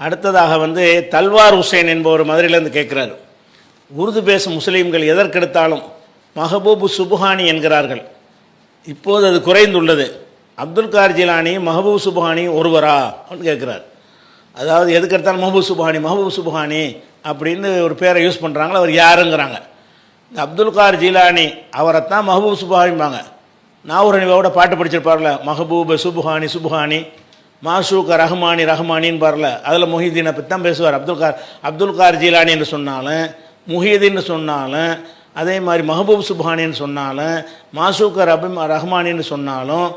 அடுத்ததாக வந்து தல்வார் ஹுசைன் என்பவர் மதுரையிலேருந்து கேட்குறாரு. உருது பேசும் முஸ்லீம்கள் எதற்கெடுத்தாலும் மஹபூபு சுபுஹானி என்கிறார்கள். இப்போது அது குறைந்துள்ளது. Abdul Qadir Jilani Mahboob Subhani ஒருவரா? அப்படின்னு கேட்குறாரு. அதாவது எதுக்கெடுத்தாலும் மஹபூப் சுபஹானி மஹபூப் சுபஹானி அப்படின்னு ஒரு பேரை யூஸ் பண்ணுறாங்களோ அவர் யாருங்கிறாங்க. இந்த அப்துல் கார் ஜீலானி அவரைத்தான் மஹபூப் சுபஹானிம்பாங்க. நாவூரணிவோட பாட்டு படிச்சிருப்பார்ல மஹபூப சுபுஹானி சுபுஹானி. மாசூக்க ரஹ்மானி ரஹ்மானின்னு பரல அதில் முஹிதீனை பற்றி தான் பேசுவார். அப்துல் கார் அப்துல் கார் ஜீலானி என்று சொன்னாலும் முஹிதீன்னு சொன்னாலும் அதே மாதிரி மஹபூப் சுப்ஹானின்னு சொன்னாலும் மாசூக்க ரபி ரஹ்மானின்னு சொன்னாலும்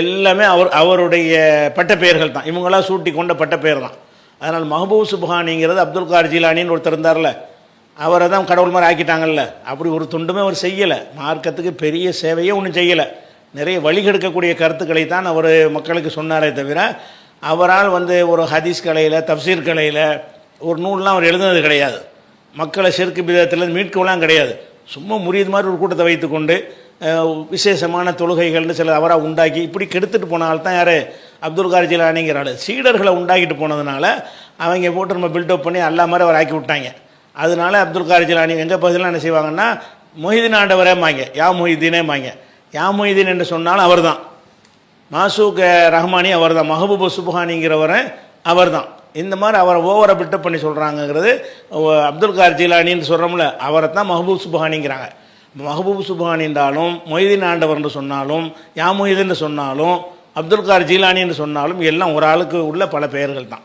எல்லாமே அவர் அவருடைய பட்ட பெயர்கள் தான். இவங்களாம் சூட்டி கொண்ட பட்ட பெயர் தான். அதனால் மஹபூப் சுப்ஹானிங்கிறது அப்துல் கார் ஜீலானின்னு ஒருத்தர் இருந்தார்ல அவரை தான் கடவுள் மாதிரி ஆக்கிட்டாங்கல்ல. அப்படி ஒரு துண்டுமே அவர் செய்யலை. மார்க்கத்துக்கு பெரிய சேவையே ஒன்றும் செய்யலை. நிறைய வழிகெடுக்கக்கூடிய கருத்துக்களை தான் அவர் மக்களுக்கு சொன்னாரே தவிர அவரால் வந்து ஒரு ஹதீஸ் கலையில் தப்சீர் கலையில் ஒரு நூல்லாம் அவர் எழுதுனது கிடையாது. மக்களை செருக்கு விதத்தில் மீட்கலாம் கிடையாது. சும்மா முறியது மாதிரி ஒரு கூட்டத்தை வைத்துக்கொண்டு விசேஷமான தொழுகைகள்னு சில அவராக உண்டாக்கி இப்படி கெடுத்துட்டு போனால்தான் யார்? அப்துல் கார் ஜிலானிங்கிற ஆள் சீடர்களை உண்டாக்கிட்டு போனதுனால அவங்க போட்டு நம்ம பில்டப் பண்ணி அல்லா மாதிரி அவர் ஆக்கி விட்டாங்க அதனால அப்துல் கார் ஜிலானி எங்கள் பகுதியில் என்ன செய்வாங்கன்னா மொஹிதீன் ஆண்டவரேம்பாங்க. யா மொஹிதீனேம்பாங்க. யா என்று சொன்னாலும் அவர் தான் மாசூக் ரஹ்மானி அவர் தான் மஹபூபு சுபஹானிங்கிறவரை அவர் தான் இந்த மாதிரி அவரை ஓவரை பிட்டப் பண்ணி சொல்கிறாங்கங்கிறது அப்துல் கார் ஜீலானின்னு சொல்கிறோம்ல அவரை தான் மஹபூப் சுபஹானிங்கிறாங்க. மஹபூப் சுபஹானின்றாலும் மொய்தீன் ஆண்டவர்னு சொன்னாலும் யா சொன்னாலும் அப்துல் கார் ஜீலானின்னு சொன்னாலும் எல்லாம் ஒரு ஆளுக்கு உள்ள பல பெயர்கள் தான்